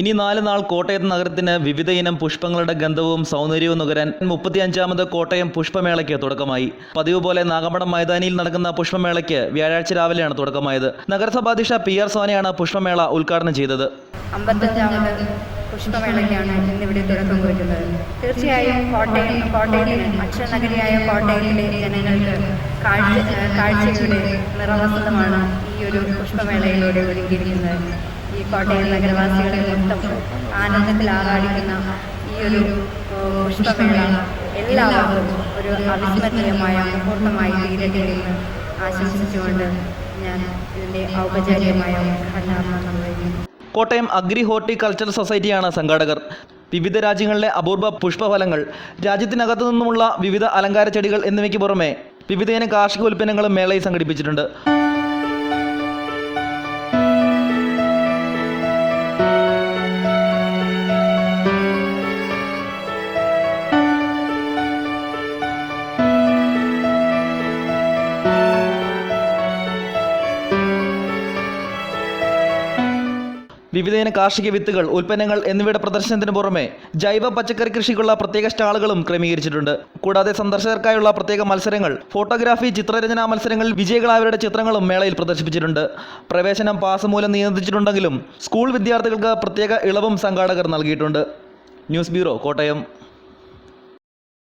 ഇനി നാല് നാൾ കോട്ടയത്ത് നഗരത്തിന് വിവിധ ഇനം പുഷ്പങ്ങളുടെ ഗന്ധവും സൗന്ദര്യവും നുകരാൻ മുപ്പത്തിയഞ്ചാമത് കോട്ടയം പുഷ്പമേളയ്ക്ക് തുടക്കമായി. പതിവ് പോലെ നാഗമ്പടം മൈതാനിയിൽ നടക്കുന്ന പുഷ്പമേളയ്ക്ക് വ്യാഴാഴ്ച രാവിലെയാണ് തുടക്കമായത്. നഗരസഭാധ്യക്ഷ പി ആർ സോനയാണ് പുഷ്പമേള ഉദ്ഘാടനം ചെയ്തത്. പുഷ്പമേളയ്ക്കാണ് ഇന്നിവിടെ തുടക്കം കുറിക്കുന്നത്. തീർച്ചയായും കോട്ടയം കോട്ടയത്തിന് അക്ഷരനഗരിയായ കോട്ടയത്തിലെ ജനങ്ങൾക്ക് കാഴ്ച കാഴ്ചയുടെ നിറവസതമാണ് ഈ ഒരു പുഷ്പമേളയിലൂടെ ഒരുക്കിയിരിക്കുന്നത്. ഈ കോട്ടയം നഗരവാസികളെ മൊത്തം ആനന്ദത്തിൽ ആറാടിക്കുന്ന ഈ ഒരു പുഷ്പമേള എല്ലാവർക്കും ഒരു അവിസ്മരണീയമായ മുഹൂർത്തമായി തീരട്ടെ എന്ന് ആശംസിച്ചുകൊണ്ട് ഞാൻ ഇതിന്റെ ഔപചാരികമായ ഉദ്ഘാടനം കോട്ടയം അഗ്രി ഹോർട്ടിക്കൾച്ചർ സൊസൈറ്റിയാണ് സംഘാടകർ. വിവിധ രാജ്യങ്ങളിലെ അപൂർവ പുഷ്പഫലങ്ങൾ രാജ്യത്തിനകത്തു നിന്നുമുള്ള വിവിധ അലങ്കാര ചെടികൾ എന്നിവയ്ക്ക് പുറമെ വിവിധയിനം കാർഷിക ഉൽപ്പന്നങ്ങളും മേളയിൽ സംഘടിപ്പിച്ചിട്ടുണ്ട്. വിവിധയിന കാർഷിക വിത്തുകൾ ഉൽപ്പന്നങ്ങൾ എന്നിവയുടെ പ്രദർശനത്തിന് പുറമെ ജൈവ പച്ചക്കറി കൃഷിക്കുള്ള പ്രത്യേക സ്റ്റാളുകളും ക്രമീകരിച്ചിട്ടുണ്ട്. കൂടാതെ സന്ദർശകർക്കായുള്ള പ്രത്യേക മത്സരങ്ങൾ ഫോട്ടോഗ്രാഫി ചിത്രരചനാ മത്സരങ്ങളിൽ വിജയികളായവരുടെ ചിത്രങ്ങളും മേളയിൽ പ്രദർശിപ്പിച്ചിട്ടുണ്ട്. പ്രവേശനം പാസ് മൂലം നിയന്ത്രിച്ചിട്ടുണ്ടെങ്കിലും സ്കൂൾ വിദ്യാർത്ഥികൾക്ക് പ്രത്യേക ഇളവും സംഘാടകർ നൽകിയിട്ടുണ്ട്. News bureau Kottayam.